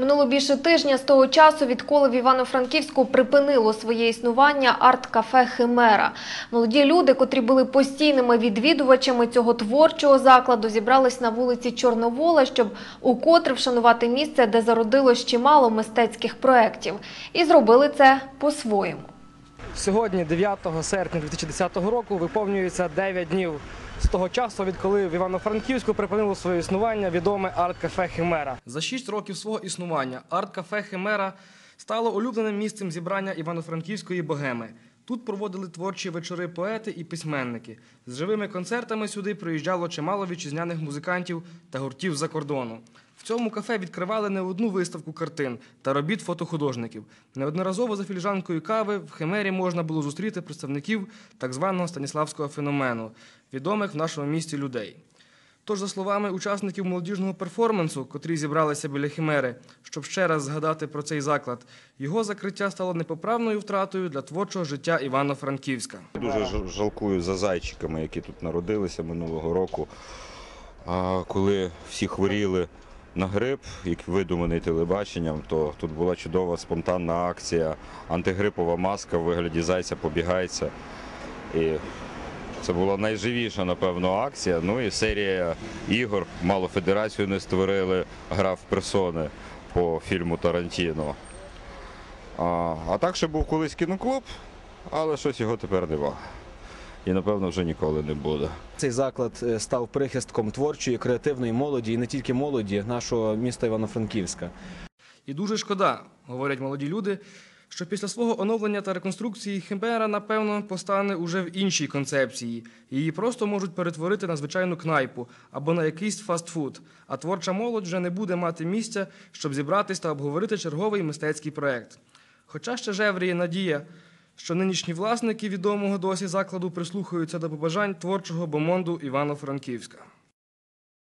Минуло більше тижня з того часу, відколи в Івано-Франківську припинило своє існування арт-кафе Химера. Молоді люди, котрі були постійними відвідувачами цього творчого закладу, зібрались на вулиці Чорновола, щоб укотре вшанувати місце, де зародилось чимало мистецьких проєктів. І зробили це по-своєму. Сьогодні, 9 серпня 2010 року, виповнюється 9 днів з того часу, відколи в Івано-Франківську припинило своє існування відоме арт-кафе Химера. За 6 років свого існування арт-кафе Химера стало улюбленим місцем зібрання івано-франківської богеми. Тут проводили творчі вечори поети і письменники. З живими концертами сюди приїжджало чимало вітчизняних музикантів та гуртів за кордону. В цьому кафе відкривали не одну виставку картин та робіт фотохудожників. Неодноразово за філіжанкою кави в Химері можна було зустріти представників так званого станіславського феномену, відомих в нашому місті людей. Тож, за словами учасників молодіжного перформансу, котрі зібралися біля Химери, щоб ще раз згадати про цей заклад, його закриття стало непоправною втратою для творчого життя Івано-Франківська. Дуже жал- жалкую за зайчиками, які тут народилися минулого року. Коли всі хворіли на грип, як видуманий телебаченням, то тут була чудова спонтанна акція, антигрипова маска в вигляді зайця побігається. І це була найживіша, напевно, акція. Ну і серія ігор. Мало федерацію не створили, гра в персони по фільму Тарантіно. А, а так ще був колись кіноклуб, але щось його тепер нема. І напевно вже ніколи не буде. Цей заклад е, став прихистком творчої, креативної молоді і не тільки молоді нашого міста Івано-Франківська. І дуже шкода, говорять молоді люди, що після свого оновлення та реконструкції Химера, напевно, постане уже в іншій концепції. Її просто можуть перетворити на звичайну кнайпу або на якийсь фастфуд. А творча молодь вже не буде мати місця, щоб зібратись та обговорити черговий мистецький проект. Хоча ще жевріє надія, що нинішні власники відомого досі закладу прислухаються до побажань творчого бомонду Івано-Франківська.